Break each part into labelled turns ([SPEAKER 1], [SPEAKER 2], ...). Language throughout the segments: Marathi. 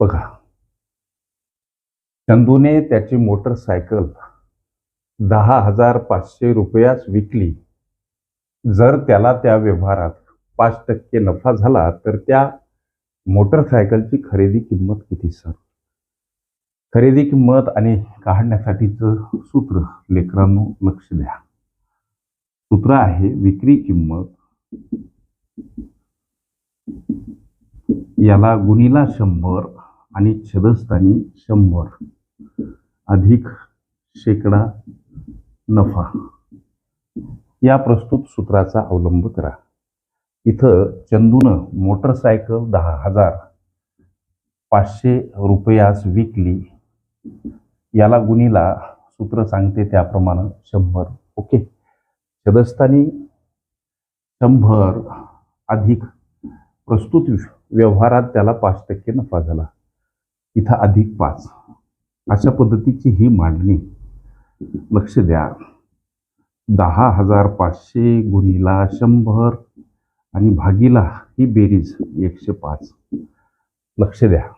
[SPEAKER 1] बघा. चंदूने त्याची मोटरसायकल दहा हजार पाचशे रुपयास विकली. जर त्याला त्या व्यवहारात पाच टक्के नफा झाला तर त्या मोटरसायकलची खरेदी किंमत किती सर? खरेदी किंमत आणि काढण्यासाठीचं सूत्र लेकरांनो लक्ष द्या. सूत्र आहे विक्री किंमत. याला गुणीला शंभर आणि छेदस्थानी शंभर. अधिक शेकडा नफा. या प्रस्तुत सूत्राचा अवलंब करा. इथं चंदूनं मोटरसायकल दहा हजार पाचशे रुपयास विकली. याला गुणीला सूत्र सांगते त्याप्रमाणे शंभर. ओके. छदस्थानी शंभर अधिक प्रस्तुत व्यवहारात त्याला पाच टक्के नफा झाला. इथं अधिक पाच. अशा पद्धतीची ही मांडणी. लक्ष द्या. दहा हजार पाचशे गुणीला शंभर आणि भागीला ही बेरीज एकशे पाच. लक्ष द्या.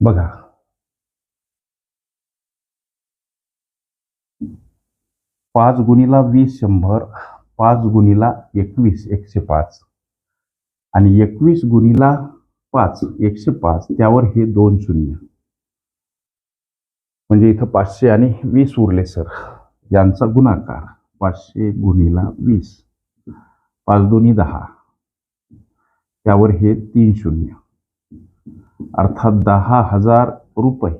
[SPEAKER 1] बघा. पाच गुणीला वीस शंभर पाच गुणीला एकवीस एकशे पाच. आणि एकवीस गुणीला पाच एकशे पाच त्यावर हे दोन शून्य. म्हणजे इथं पाचशे आणि वीस उरले सर. यांचा गुणाकार पाचशे गुणीला वीस. पाच दोन्ही दहा. त्यावर हे तीन शून्य. अर्थात दहा हजार रुपये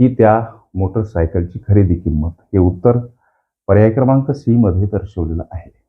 [SPEAKER 1] ही त्या मोटरसायकलची खरेदी किंमत. हे उत्तर पर्याय क्रमांक सी मध्ये दर्शवलेलं आहे.